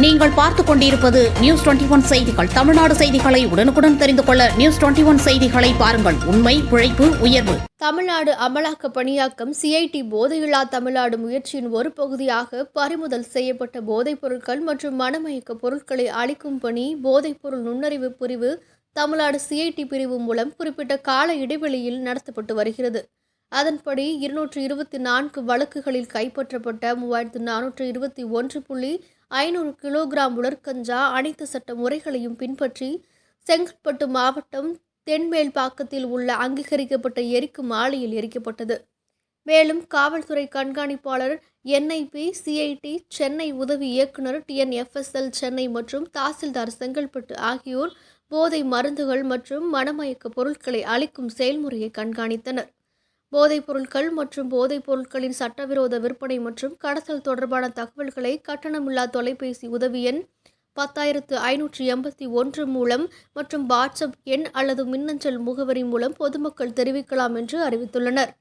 நீங்கள் பார்த்துக் கொண்டிருப்பது நியூஸ் டுவெண்டி ஒன் செய்திகள். தமிழ்நாடு செய்திகளை உடனுக்குடன் தெரிந்து கொள்ள நியூஸ் டுவெண்டி ஒன் செய்திகளை பாருங்கள். உண்மை உழைப்பு உயர்வு. தமிழ்நாடு அமலாக்க பணியாக்கம் சிஐடி போதையில்லா தமிழ்நாடு முயற்சியின் ஒரு பகுதியாக பறிமுதல் செய்யப்பட்ட போதைப் பொருட்கள் மற்றும் மனமயக்க பொருட்களை அளிக்கும் பணி போதைப்பொருள் நுண்ணறிவு பிரிவு தமிழ்நாடு சிஐடி பிரிவு மூலம் குறிப்பிட்ட கால இடைவெளியில் நடத்தப்பட்டு வருகிறது. அதன்படி இருநூற்று இருபத்தி நான்கு வழக்குகளில் கைப்பற்றப்பட்ட மூவாயிரத்து நானூற்று இருபத்தி ஒன்று புள்ளி ஐநூறு கிலோகிராம் உலர்கஞ்சா அனைத்து சட்ட முறைகளையும் பின்பற்றி செங்கல்பட்டு மாவட்டம் தென்மேல்பாக்கத்தில் உள்ள அங்கீகரிக்கப்பட்ட எரிக்கும் ஆலையில் எரிக்கப்பட்டது. மேலும் காவல்துறை கண்காணிப்பாளர் என்ஐபி சிஐடி சென்னை உதவி இயக்குனர் டிஎன்எஃப்எஸ்எல் சென்னை மற்றும் தாசில்தார் செங்கல்பட்டு ஆகியோர் போதை மருந்துகள் மற்றும் மனமயக்க பொருட்களை அளிக்கும் செயல்முறையை கண்காணித்தனர். போதைப் பொருட்கள் மற்றும் போதைப் பொருட்களின் சட்டவிரோத விற்பனை மற்றும் கடத்தல் தொடர்பான தகவல்களை கட்டணமில்லா தொலைபேசி உதவி எண் பத்தாயிரத்து ஐநூற்றி எண்பத்தி ஒன்று மூலம் மற்றும் வாட்ஸ்அப் எண் அல்லது மின்னஞ்சல் முகவரி மூலம் பொதுமக்கள் தெரிவிக்கலாம் என்று அறிவித்துள்ளனர்.